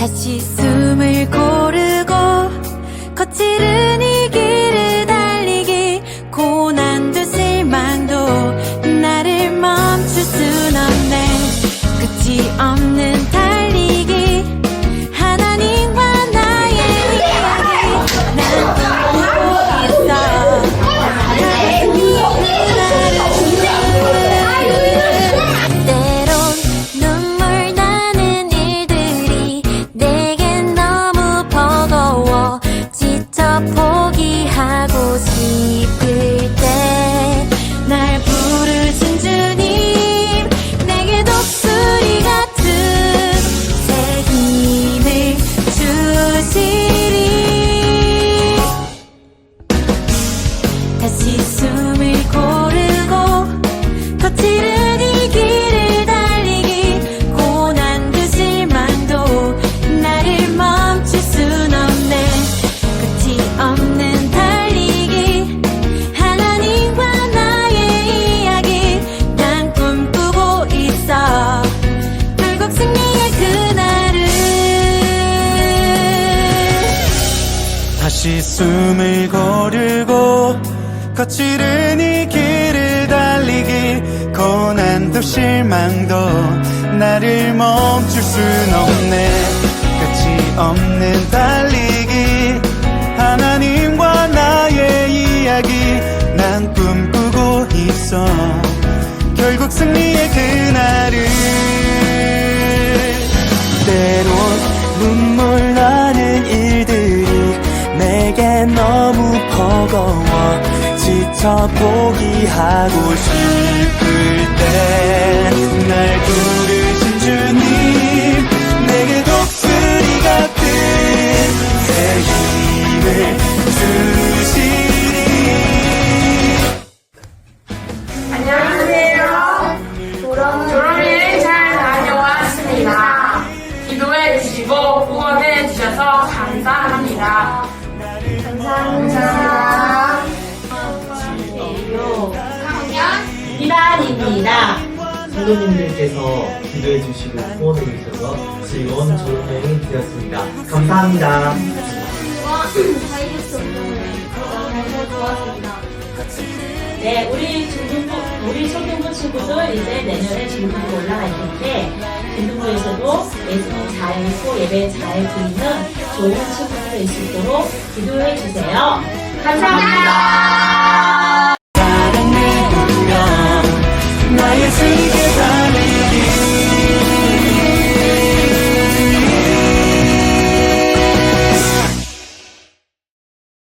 다시 숨을 고르고 거칠은 다시 숨을 고르고 거칠은 이 길을 달리기 고난도 실망도 나를 멈출 순 없네. 끝이 없는 달리기 하나님과 나의 이야기 난 꿈꾸고 있어. 결국 승리의 그날을 다시 숨을 고르고 거칠은 이 길을 달리기. 고난도 실망도 나를 멈출 순 없네. 끝이 없는 달리기. 하나님과 나의 이야기. 난 꿈꾸고 있어. 결국 승리의 그날을 때론 눈물 나는 일들이 내게 너무 버거워 지쳐 포기하고 싶을 이단입니다. 성도님들께서 기도해 주시고 후원해 주셔서 즐거운 졸업여행이 되었습니다. 감사합니다. 네, 우리 중등부, 우리 초등부 친구들 이제 내년에 중등부 올라갈 텐데, 중등부에서도 예수님 잘 믿고 예배 잘 드리는 좋은 친구들 될수 있도록 기도해 주세요. 감사합니다. I you